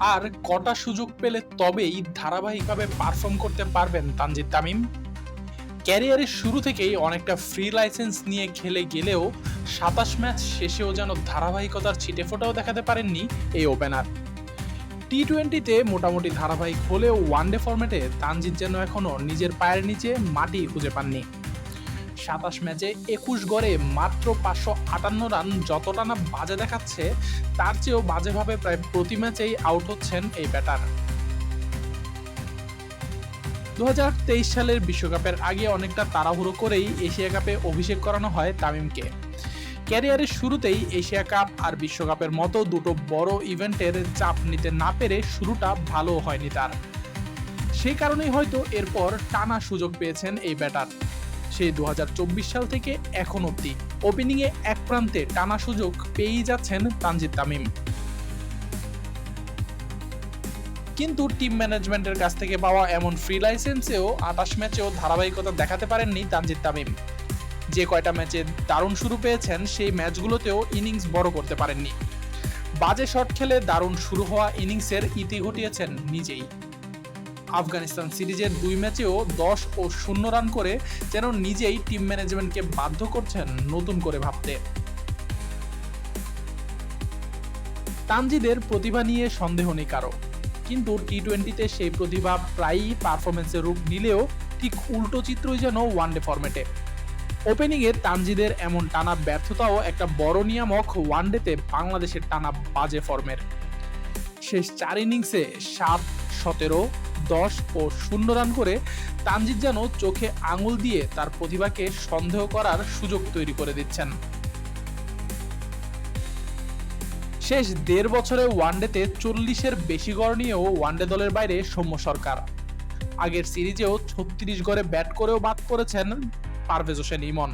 আর কটা সুযোগ পেলে তবেই ধারাবাহিকভাবে পারফর্ম করতে পারবেন তানজিদ তামিম। ক্যারিয়ারের শুরু থেকেই অনেকটা ফ্রি লাইসেন্স নিয়ে খেলে গেলেও সাতাশ ম্যাচ শেষেও যেন ধারাবাহিকতার ছিটে ফোটাও দেখাতে পারেননি এই ওপেনার টি টোয়েন্টিতে মোটামুটি ধারাবাহিক হলেও ওয়ানডে ফরম্যাটে তানজিদ যেন এখনও নিজের পায়ের নিচে মাটি খুঁজে পাননি। সাতাশ ম্যাচে একুশ গড়ে মাত্র পাঁচশো আটান্ন রান যতটা না বাজে দেখাচ্ছে, তার চেয়েও বাজেভাবে প্রায় প্রতি ম্যাচেই আউট হচ্ছেন এই ব্যাটার দু হাজার তেইশ সালের বিশ্বকাপের আগে অনেকটা তাড়াহুড়ো করেই এশিয়া কাপে অভিষেক করানো হয় তামিমকে। ক্যারিয়ারের শুরুতেই এশিয়া কাপ আর বিশ্বকাপের মতো দুটো বড় ইভেন্টের চাপ নিতে না পেরে শুরুটা ভালো হয়নি তার। সেই কারণেই হয়তো এরপর টানা সুযোগ পেয়েছেন এই ব্যাটার সেই দু সাল থেকে এখন অবধি। ওপেনিংয়ে এক প্রান্তে টানা সুযোগ পেয়েই যাচ্ছেন তানজিদ তামিম। কিন্তু টিম ম্যানেজমেন্টের কাছ থেকে পাওয়া এমন ফ্রি লাইসেন্সেও আটাশ ম্যাচেও ধারাবাহিকতা দেখাতে পারেননি তানজিদ তামিম। যে কয়টা ম্যাচে দারুণ শুরু পেয়েছেন, সেই ম্যাচগুলোতেও ইনিংস বড় করতে পারেননি। বাজে শট খেলে দারুণ শুরু হওয়া ইনিংসের ইতি ঘটিয়েছেন নিজেই। আফগানিস্তান সিরিজের দুই ম্যাচেও দশ ও শূন্য রান করে যেন নিজেই টিম ম্যানেজমেন্টকে বাধ্য করছেন নতুন করে ভাবতে। তানজিদের প্রতিভা নিয়ে সন্দেহ নেই কারও। কিন্তু টি টোয়েন্টিতে সেই প্রতিভা প্রায়ই পারফরমেন্সের রূপ নিলেও ঠিক উল্টো চিত্রই যেন ওয়ানডে ফরম্যাটে ওপেনিংয়ে তানজিদের এমন টানা ব্যর্থতাও একটা বড় নিয়ামক ওয়ানডেতে বাংলাদেশের টানা বাজে ফর্মের শেষ চার ইনিংসে সাত, সতেরো দশ ও শূন্য রান করে তানজিদ যেন চোখে আঙুল দিয়ে তার প্রতিভাকে সন্দেহ করার সুযোগ তৈরি করে দিচ্ছেন। শেষ দেড় বছরে ওয়ানডেতে চল্লিশের বেশি গড় নিয়েও ওয়ানডে দলের বাইরে সৌম্য সরকার। আগের সিরিজেও ছত্রিশ গড়ে ব্যাট করেও বাদ পড়েছেন পারভেজ হোসেন ইমন।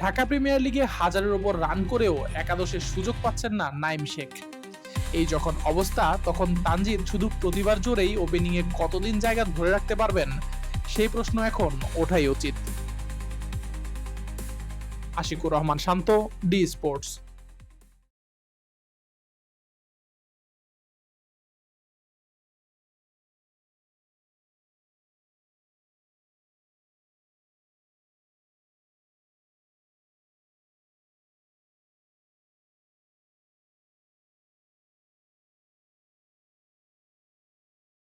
ঢাকা প্রিমিয়ার লিগে হাজারের ওপর রান করেও একাদশের সুযোগ পাচ্ছেন না নাইম শেখ। এই যখন অবস্থা, তখন তানজিদ শুধু প্রতিবার জোরেই ওপেনিংয়ে কতদিন জায়গা ধরে রাখতে পারবেন? সেই প্রশ্ন এখন ওঠাই উচিত। Ashiqur Rahman Shanto D sports